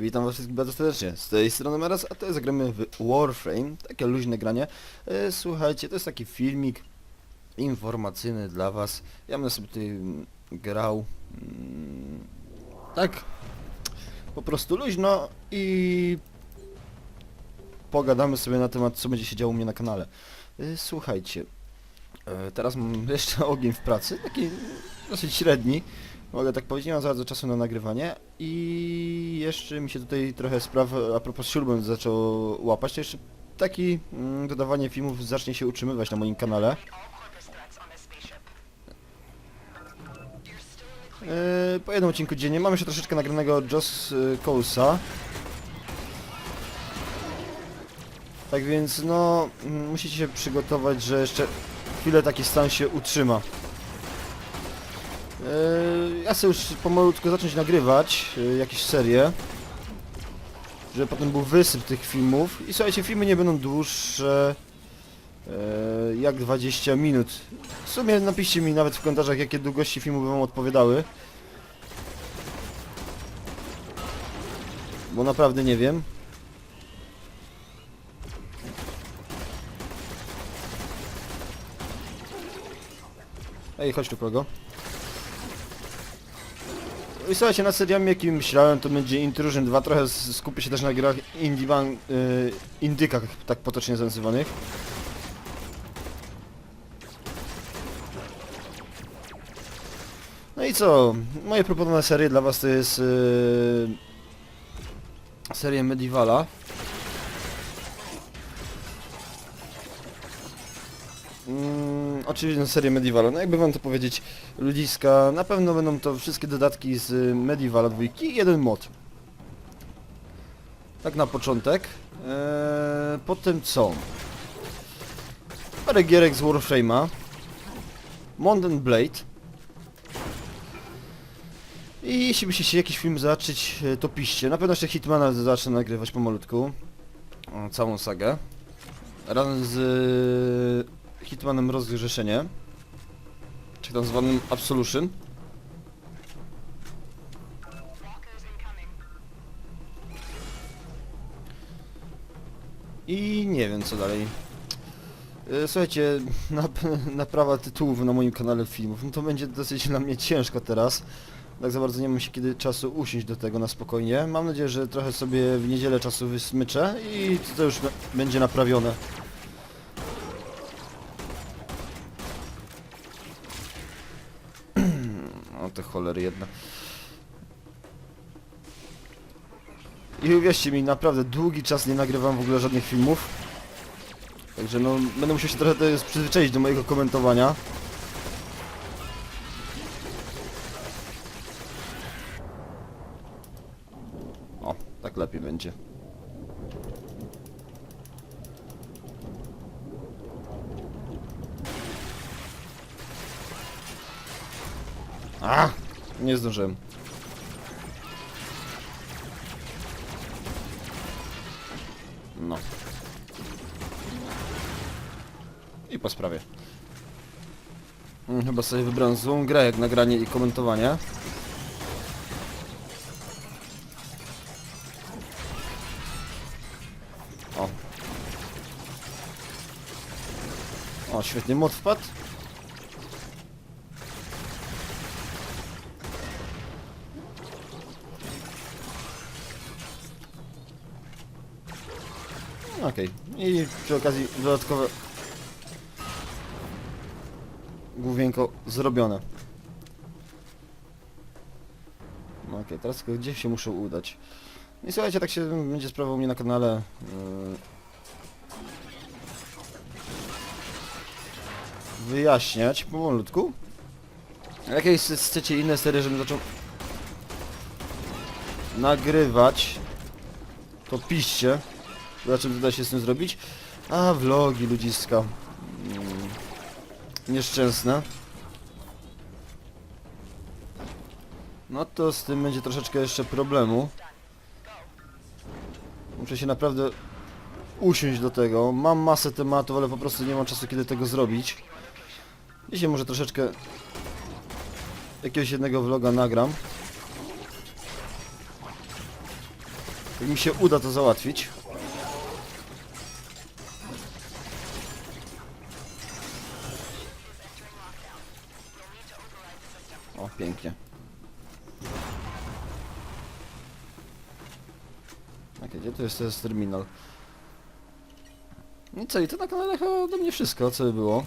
Witam was wszystkich bardzo serdecznie. Z tej strony Meras, a to jest gramy w Warframe. Takie luźne granie. E, Słuchajcie, to jest taki filmik informacyjny dla was. Ja będę sobie tutaj mm, grał. mm, Tak. Po prostu luźno i pogadamy sobie na temat, co będzie się działo u mnie na kanale. E, Słuchajcie. e, Teraz mam jeszcze ogień w pracy, taki dosyć średni. Mogę tak powiedzieć, nie mam za bardzo czasu na nagrywanie i jeszcze mi się tutaj trochę spraw a propos śrubem zaczął łapać, to jeszcze taki mm, dodawanie filmów zacznie się utrzymywać na moim kanale. Yy, po jednym odcinku dziennie. Mam jeszcze troszeczkę nagranego Joss yy, Colesa. Tak więc no, mm, musicie się przygotować, że jeszcze chwilę taki stan się utrzyma. Yy, ja chcę już pomalutko zacząć nagrywać yy, jakieś serie, żeby potem był wysyp tych filmów. I słuchajcie, filmy nie będą dłuższe yy, jak 20 minut. W sumie napiszcie mi nawet w komentarzach, jakie długości filmu by wam odpowiadały. Bo naprawdę nie wiem. Ej, chodź tu kogo. I słuchajcie, nad seriami jakim myślałem to będzie Intrusion 2, trochę skupię się też na grach indie y, indykach, tak potocznie nazywanych. No i co, moje proponowane serie dla was to jest y, seria Medievala. Oczywiście serię Medievala, no jakby wam to powiedzieć, ludziska, na pewno będą to wszystkie dodatki z y, Medievala 2 i jeden mod. Tak na początek. Eee, potem co? Parę gierek z Warframe'a. Mountain Blade. I jeśli byście jakiś film zobaczyć, e, to piszcie. Na pewno jeszcze Hitmana zacznę nagrywać pomalutku. O, całą sagę. Razem z Hitmanem Rozgrzeszenie. Czy tam zwanym Absolution. I nie wiem co dalej. E, Słuchajcie, nap naprawa tytułów na moim kanale filmów, no to będzie dosyć dla mnie ciężko teraz. Tak za bardzo nie mam się kiedy czasu usiąść do tego na spokojnie. Mam nadzieję, że trochę sobie w niedzielę czasu wysmyczę i to już będzie naprawione. O te cholery jedna. I uwierzcie mi, naprawdę długi czas nie nagrywam w ogóle żadnych filmów. Także no, będę musiał się trochę przyzwyczaić do mojego komentowania. O, tak lepiej będzie. A, nie zdążyłem. No. I po sprawie. Mm, Chyba sobie wybrałem złą grę jak nagranie i komentowanie. O. O, świetnie mod wpadł. Okej. I przy okazji dodatkowe główienko zrobione. No okej, teraz tylko gdzie się muszę udać? I słuchajcie, tak się będzie sprawa u mnie na kanale. Yy... Wyjaśniać powolutku. Jakieś chcecie inne serie, żebym zaczął nagrywać, to piszcie. Zobaczymy, co da się z tym zrobić. A, vlogi ludziska. Mm. Nieszczęsne. No to z tym będzie troszeczkę jeszcze problemu. Muszę się naprawdę usiąść do tego. Mam masę tematów, ale po prostu nie mam czasu kiedy tego zrobić. Dzisiaj może troszeczkę jakiegoś jednego vloga nagram. Jak mi się uda to załatwić. Pięknie. Okej, gdzie to jest, to jest terminal? No i co, i to na kanale chyba ode mnie wszystko, co by było.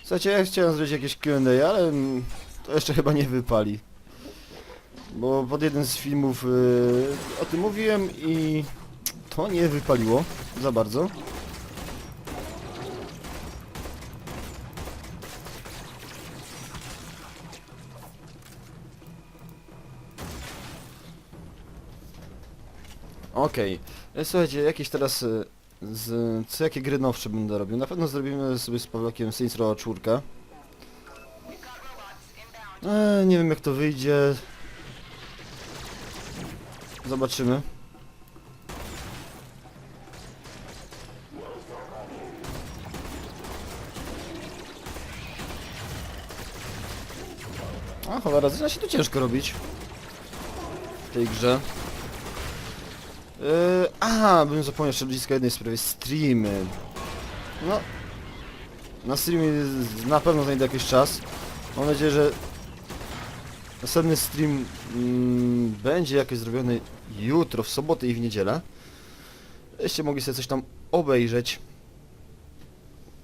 Słuchajcie, ja chciałem zrobić jakieś Q&A, ale mm, to jeszcze chyba nie wypali. Bo pod jeden z filmów yy, o tym mówiłem i to nie wypaliło za bardzo. Okej, E, słuchajcie, jakieś teraz e, z, co jakie gry nowsze będę robił? Na pewno zrobimy sobie z Pawlakiem Saints Row 4. E, nie wiem jak to wyjdzie. Zobaczymy. A cholera, zaczyna się to ciężko robić. W tej grze. Yy, aha, bym zapomniał jeszcze blisko jednej sprawy. Streamy. No. Na streamie na pewno znajdę jakiś czas. Mam nadzieję, że następny stream mm, będzie jakoś zrobiony jutro, w sobotę i w niedzielę. Jeśli mogli sobie coś tam obejrzeć.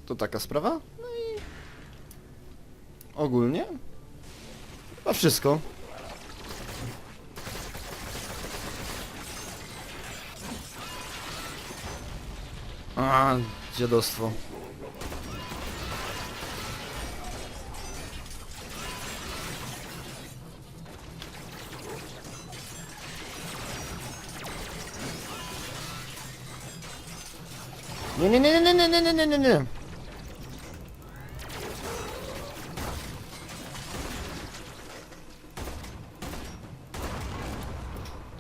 To taka sprawa. No i ogólnie chyba wszystko. A, dziadostwo. Nie, nie, nie, nie, nie, nie, nie, nie, nie, nie.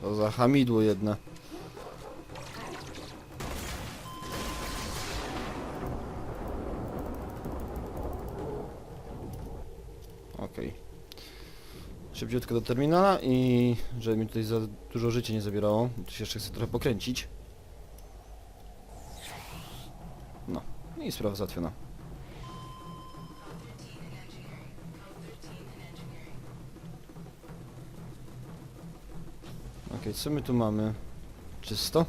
To za hamidło jedno. Okej. Szybciutko do terminala i żeby mi tutaj za dużo życia nie zabierało, tu się jeszcze chcę trochę pokręcić. No, i sprawa załatwiona. Okej, co my tu mamy? Czysto?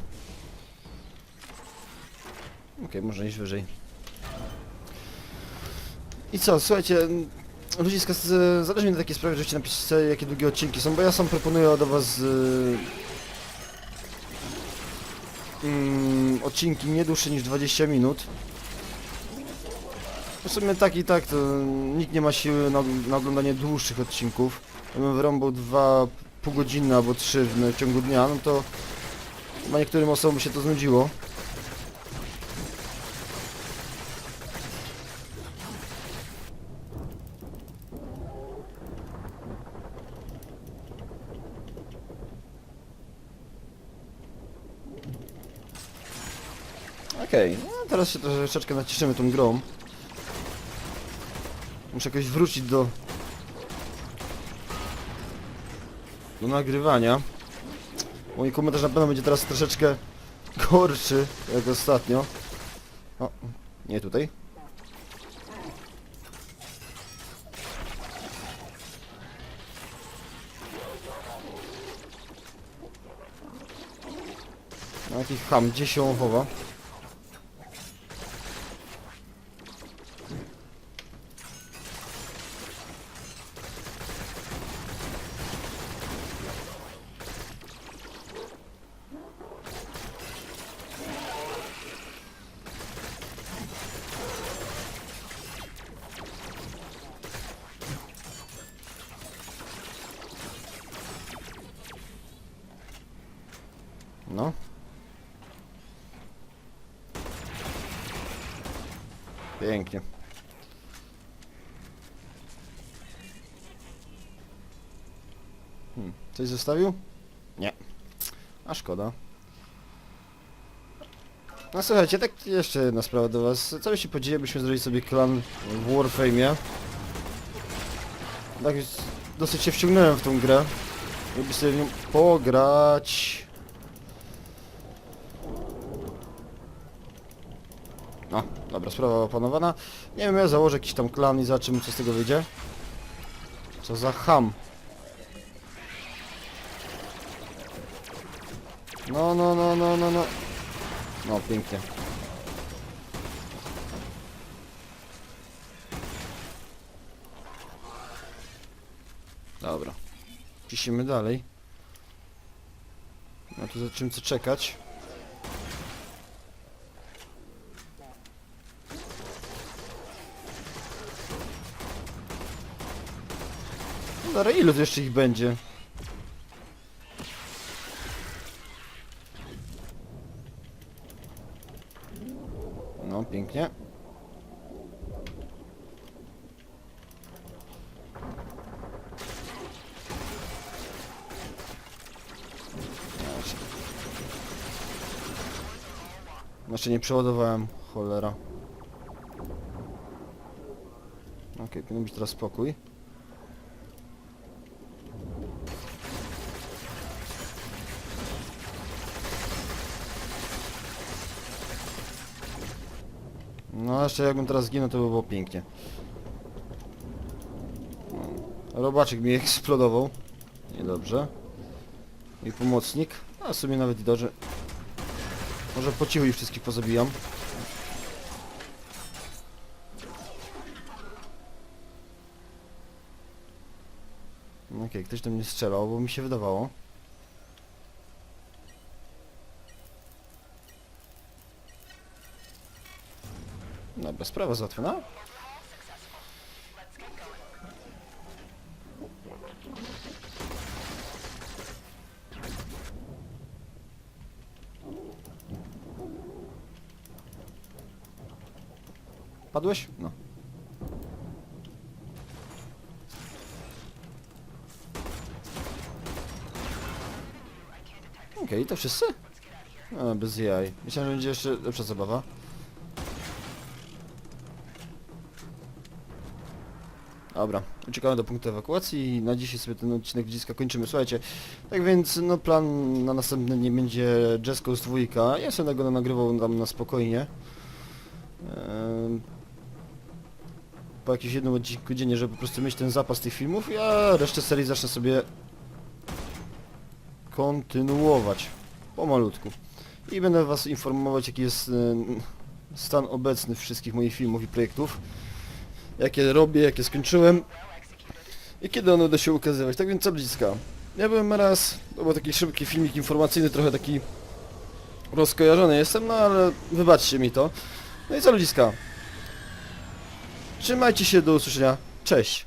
Okej, można iść wyżej. I co, słuchajcie, ludziska, zależy mi na takiej sprawie, żebyście napisali jakie długie odcinki są, bo ja sam proponuję do was y, mm, odcinki nie dłuższe niż 20 minut. W sumie tak i tak, to nikt nie ma siły na, na oglądanie dłuższych odcinków. Gdybym wyrąbał dwa pół godziny albo trzy w, w ciągu dnia, no to chyba niektórym osobom się to znudziło. Okej, no teraz się troszeczkę nacieszymy tą grą. Muszę jakoś wrócić do... do nagrywania. Mój komentarz na pewno będzie teraz troszeczkę gorszy, jak ostatnio. O, nie tutaj. No, jaki ham, gdzie się on chowa? No. Pięknie. Hmm. Coś zostawił? Nie. A szkoda. No słuchajcie, tak jeszcze jedna sprawa do was. Co by się podzieje, byśmy zrobili sobie klan w Warframe'ie? Tak dosyć się wciągnąłem w tą grę. Lubię sobie w nią pograć. No, dobra, sprawa opanowana. Nie wiem, ja założę jakiś tam klan i zobaczymy co z tego wyjdzie. Co za ham. No, no, no, no, no, no. No, pięknie. Dobra. Piszemy dalej. No tu za czym co czekać. No Dobra, ilu jeszcze ich będzie? No, pięknie. Znaczy... Nie przeładowałem, cholera. Okej, powinien być teraz spokój. Jeszcze jakbym teraz zginął, to by było pięknie. Robaczek mi eksplodował. Niedobrze. I pomocnik. A sobie nawet i dobrze. Może po cichu ich wszystkich pozabijam. Okej, ktoś do mnie strzelał, bo mi się wydawało. Sprawa załatwiona. Padłeś? No. Okej, to wszyscy? No, bez jaj. Myślałem, że będzie jeszcze lepsza zabawa. Dobra, uciekamy do punktu ewakuacji i na dzisiaj sobie ten odcinek dziecka kończymy. Słuchajcie, tak więc no plan na następny nie będzie Jess Coast 2. Ja sobie go nagrywał tam na spokojnie. Ehm, po jakimś jednym odcinku dziennie, żeby po prostu mieć ten zapas tych filmów, ja resztę serii zacznę sobie kontynuować pomalutku. I będę was informować jaki jest em, stan obecny wszystkich moich filmów i projektów jakie robię, jakie skończyłem i kiedy one będą się ukazywać. Tak więc co bliska. Ja byłem raz, to był taki szybki filmik informacyjny, trochę taki rozkojarzony jestem, no ale wybaczcie mi to. No i co ludziska. Trzymajcie się, do usłyszenia. Cześć.